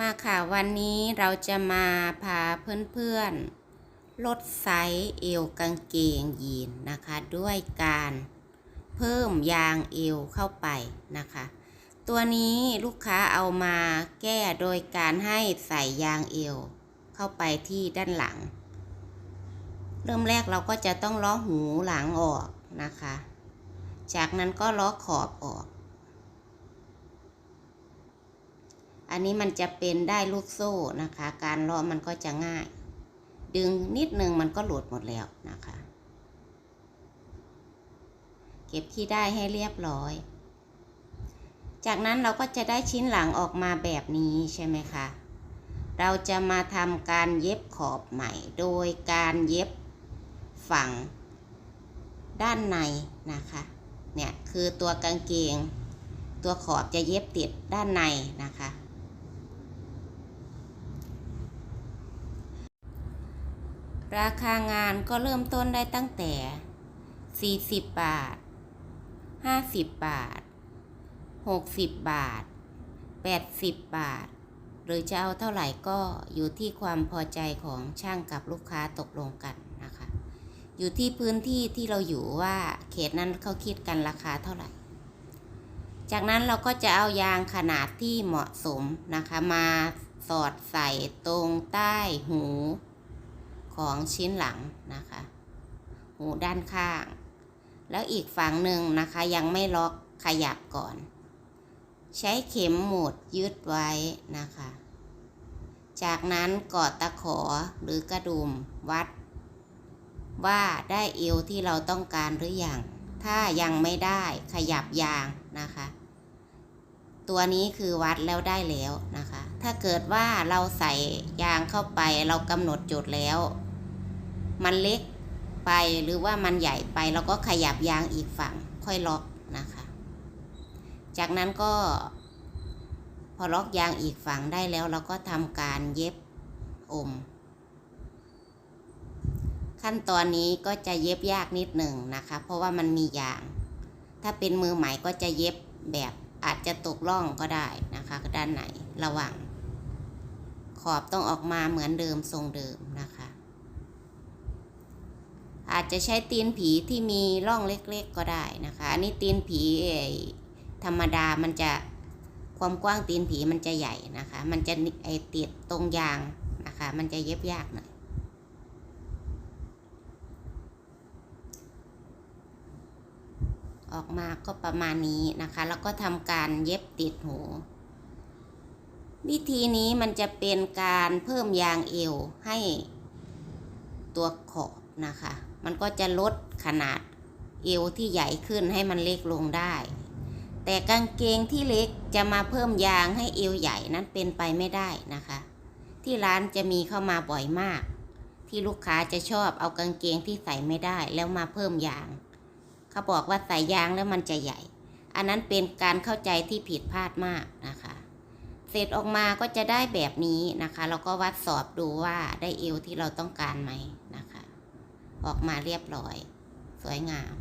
มาค่ะวันนี้เราจะมาพาเพื่อนๆ ลดไซส์เอวกางเกงยีนนะคะ ด้วยการเพิ่มยางเอวเข้าไปนะคะ ตัวนี้ลูกค้าเอามาแก้โดยการให้ใส่ยางเอวเข้าไปที่ด้านหลัง เริ่มแรกเราก็จะต้องล้อหูหลังออกนะคะ จากนั้นก็ล้อขอบออก อันนี้มันจะเป็นได้ลูกโซ่นะคะ การเลาะมันก็จะง่าย ดึงนิดนึงมันก็หลุดหมดแล้วนะคะ เก็บที่ได้ให้เรียบร้อย จากนั้นเราก็จะได้ชิ้นหลังออกมาแบบนี้ใช่ไหมคะเราจะมาทำการเย็บขอบใหม่ โดยการเย็บฝั่งด้านในนะคะ เนี่ยคือตัวกางเกง ตัวขอบจะเย็บติดด้านในนะคะ ราคางานก็เริ่มต้นได้ตั้งแต่ 40 บาท 50 บาท 60 บาท 80 บาท หรือจะเอาเท่าไหร่ก็อยู่ที่ความพอใจของช่างกับลูกค้าตกลงกันนะคะ อยู่ที่พื้นที่ที่เราอยู่ว่าเขตนั้นเขาคิดกันราคาเท่าไหร่ จากนั้นเราก็จะเอายางขนาดที่เหมาะสมนะคะมาสอดใส่ตรงใต้หู ของชิ้นหลังนะคะ หูด้านข้าง แล้วอีกฝั่งหนึ่งนะคะยังไม่ล็อกขยับก่อน ใช้เข็มหมุดยึดไว้นะคะ จากนั้นกอดตะขอหรือกระดุมวัด ว่าได้เอวที่เราต้องการหรืออยังถ้ายังไม่ได้ขยับยางนะคะ ตัวนี้คือวัดแล้วได้แล้วนะคะ ถ้าเกิดว่าเราใส่ยางเข้าไปเรากำหนดจุดแล้ว มันเล็กไปหรือว่ามันใหญ่ไปเราก็ขยับยางอีกฝั่งค่อยล็อกนะคะ จากนั้นก็ พอล็อกยางอีกฝั่งได้แล้วเราก็ทำการเย็บอม ขั้นตอนนี้ก็จะเย็บยากนิดหนึ่งนะคะ เพราะว่ามันมียาง ถ้าเป็นมือใหม่ก็จะเย็บแบบ อาจจะตกล่องก็ได้นะคะด้านไหนระหว่างขอบต้องออกมาเหมือนเดิมทรงเดิมนะคะ อาจจะใช้ตีนผีที่มีร่องเล็กๆก็ได้นะคะอันนี้ตีนผีธรรมดามันจะความกว้างตีนผีมันจะใหญ่นะคะ มันจะไอติดตรงยางนะคะ มันจะเย็บยากหน่อย ออกมาก็ประมาณนี้นะคะ แล้วก็ทำการเย็บติดหู วิธีนี้มันจะเป็นการเพิ่มยางเอวให้ตัวขอบนะคะ มันก็จะลดขนาดเอวที่ใหญ่ขึ้นให้มันเล็กลงได้ แต่กางเกงที่เล็กจะมาเพิ่มยางให้เอวใหญ่นั้นเป็นไปไม่ได้นะคะ ที่ร้านจะมีเข้ามาบ่อยมาก ที่ลูกค้าจะชอบเอากางเกงที่ใส่ไม่ได้แล้วมาเพิ่มยาง เขาบอกว่าใส่ยางแล้วมันจะใหญ่ อันนั้นเป็นการเข้าใจที่ผิดพลาดมากนะคะ เสร็จออกมาก็จะได้แบบนี้นะคะแล้วก็วัดสอบดูว่าได้เอวที่เราต้องการไหมนะคะ ออกมาเรียบร้อย สวยงาม